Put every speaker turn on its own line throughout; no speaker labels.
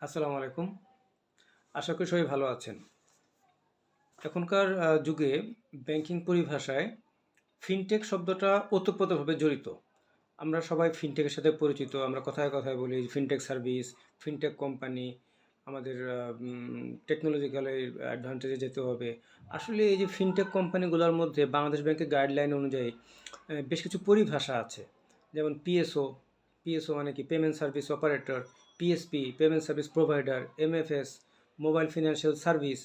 আসসালামু আলাইকুম। আশা করি সবাই ভালো আছেন। এখনকার যুগে ব্যাংকিং পরিভাষায় ফিনটেক শব্দটা ওতপ্রোতভাবে জড়িত। আমরা সবাই ফিনটেকের সাথে পরিচিত, আমরা কথায় কথায় বলি ফিনটেক সার্ভিস ফিনটেক কোম্পানি আমাদের টেকনোলজিক্যাল অ্যাডভান্টেজে যেতে হবে। আসলে এই যে ফিনটেক কোম্পানিগুলোর মধ্যে বাংলাদেশ ব্যাংকের গাইডলাইন অনুযায়ী বেশ কিছু পরিভাষা আছে। যেমন পিএসও পিএসও মানে কি? Payment service operator PSP payment service provider MFS mobile financial service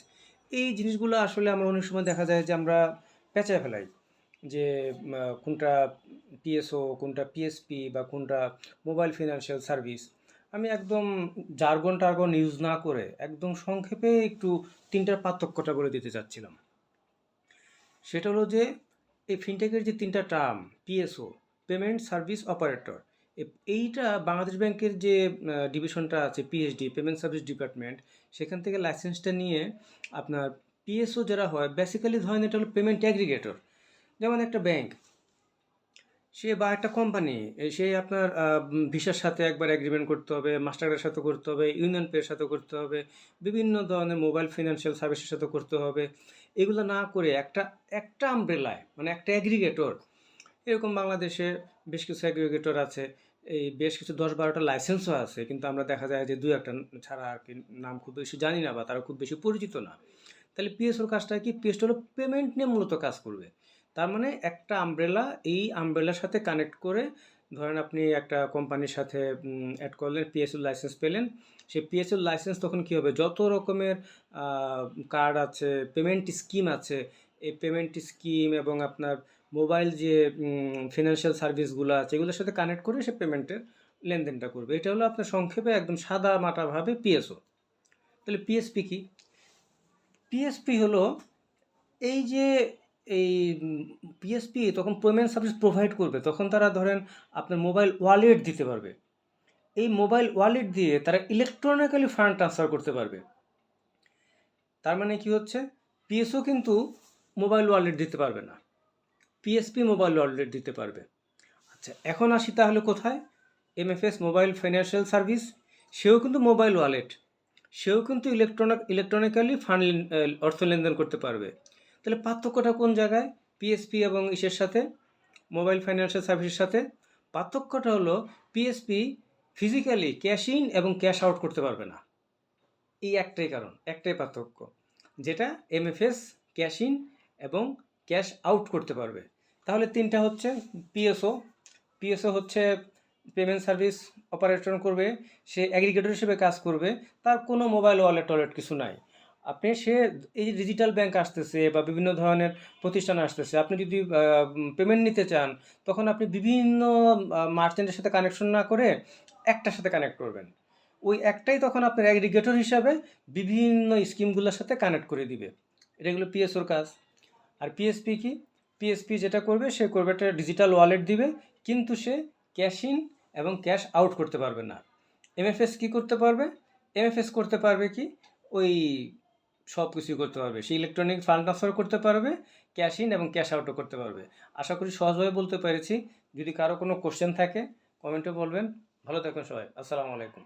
এই জিনিসগুলো আসলে আমরা অনেক সময় দেখা যায় যে আমরা পেঁচায় ফেলাই। যে কোনটা পিএসও কোনটা পিএসপি বা কোনটা মোবাইল ফিনান্সিয়াল সার্ভিস আমি একদম জার্গন টার্গন ইউজ না করে একদম সংক্ষেপে একটু তিনটার পার্থক্যটা বলে দিতে চাচ্ছিলাম। সেটা হলো যে, এই ফিনটেকের যে তিনটা term PSO payment service operator এইটা বাংলাদেশ ব্যাংকের যে ডিভিশনটা আছে পিএইচডি পেমেন্ট সার্ভিস ডিপার্টমেন্ট সেখান থেকে লাইসেন্সটা নিয়ে আপনার পিএসও যারা হয় বেসিক্যালি ধরেন এটা হলো পেমেন্ট অ্যাগ্রিগেটর যেমন একটা ব্যাংক সে বা একটা কোম্পানি সে আপনার ভিসার সাথে একবার এগ্রিমেন্ট করতে হবে মাস্টারকার্ডের সাথে করতে হবে ইউনিয়ন পের সাথে করতে হবে, বিভিন্ন ধরনের মোবাইল ফিনান্সিয়াল সার্ভিসের সাথে করতে হবে। এগুলো না করে একটা একটা আমব্রেলায় মানে একটা অ্যাগ্রিগেটর এরকম বাংলাদেশে বেশ কিছু অ্যাগ্রিগেটর আছে। এই বেশ কিছু দশ বারোটা লাইসেন্সও আছে, কিন্তু আমরা দেখা যায় যে দু একটা ছাড়া আর কি নাম খুব বেশি জানি না বা তারা খুব বেশি পরিচিত না। তাহলে পিএসওর কাজটা কি? পিএসটা হলো পেমেন্ট নিয়ে মূলত কাজ করবে। তার মানে একটা আমব্রেলা এই আমব্রেলার সাথে কানেক্ট করে ধরেন আপনি একটা কোম্পানির সাথে অ্যাড করলেন পিএসও লাইসেন্স পেলেন। সেই পিএসও লাইসেন্স তখন কী হবে? যত রকমের কার্ড আছে পেমেন্ট স্কিম আছে এই পেমেন্ট স্কিম এবং আপনার মোবাইল যে ফিনান্সিয়াল সার্ভিসগুলো আছে, এগুলোর সাথে কানেক্ট করে সে পেমেন্টের লেনদেনটা করবে। এটা হলো আপনার সংক্ষেপে একদম সাদা মাটাভাবে পিএসও তাহলে পিএসপি কি? পিএসপি হলো এই যে, এই পিএসপি তখন পেমেন্ট সার্ভিস প্রোভাইড করবে, তখন তারা ধরেন আপনার মোবাইল ওয়ালেট দিতে পারবে। এই মোবাইল ওয়ালেট দিয়ে তারা ইলেকট্রনিক্যালি ফান্ড ট্রান্সফার করতে পারবে। তার মানে কি হচ্ছে? পিএসও কিন্তু মোবাইল ওয়ালেট দিতে পারবে না। পিএসপি মোবাইল ওয়ালেট দিতে পারবে। আচ্ছা এখন আসি তাহলে কোথায়? এমএফএস মোবাইল ফাইন্যান্সিয়াল সার্ভিস সেও কিন্তু মোবাইল ওয়ালেট। সেও কিন্তু ইলেকট্রনিক ইলেকট্রনিক্যালি ফান্ড অর্থ লেনদেন করতে পারবে। তাহলে পার্থক্যটা কোন জায়গায়? পিএসপি এবং ইসের সাথে, মোবাইল ফাইন্যান্সিয়াল সার্ভিসের সাথে। পার্থক্যটা হলো পিএসপি ফিজিক্যালি ক্যাশ ইন এবং ক্যাশ আউট করতে পারবে না। এই একটাই কারণ, একটাই পার্থক্য। যেটা এমএফএস ক্যাশ ইন এবং ক্যাশ আউট করতে পারবে। তাহলে তিনটা হচ্ছে পিএসও পিএসও হচ্ছে পেমেন্ট সার্ভিস অপারেটর করবে, সে অ্যাগ্রিগেটর হিসেবে কাজ করবে, তার কোনো মোবাইল ওয়ালেট টলেট কিছু নাই। আপনি সে এই যে ডিজিটাল ব্যাংক আসতেছে বা বিভিন্ন ধরনের প্রতিষ্ঠান আসতেছে, আপনি যদি পেমেন্ট নিতে চান, তখন আপনি বিভিন্ন মার্চেন্টের সাথে কানেকশন না করে একটার সাথে কানেক্ট করবেন। ওই একটাই তখন আপনার অ্যাগ্রিগেটর হিসাবে বিভিন্ন স্কিমগুলোর সাথে কানেক্ট করে দিবে। এটা হলো পিএসওর কাজ। আর পিএসপি কি? পিএসপি যেটা করবে, সে করবে একটা ডিজিটাল ওয়ালেট দিবে, কিন্তু সে ক্যাশ ইন এবং ক্যাশ আউট করতে পারবে না। এমএফএস কি করতে পারবে? এমএফএস করতে পারবে কি? ওই সব কিছুই করতে পারবে। সে ইলেকট্রনিক ফান্ড ট্রান্সফার করতে পারবে ক্যাশ ইন এবং ক্যাশ আউটও করতে পারবে। আশা করি সহজভাবে বলতে পেরেছি। যদি কারও কোনো কোশ্চেন থাকে কমেন্টে বলবেন। ভালো থাকুন সবাই। আসসালামু আলাইকুম।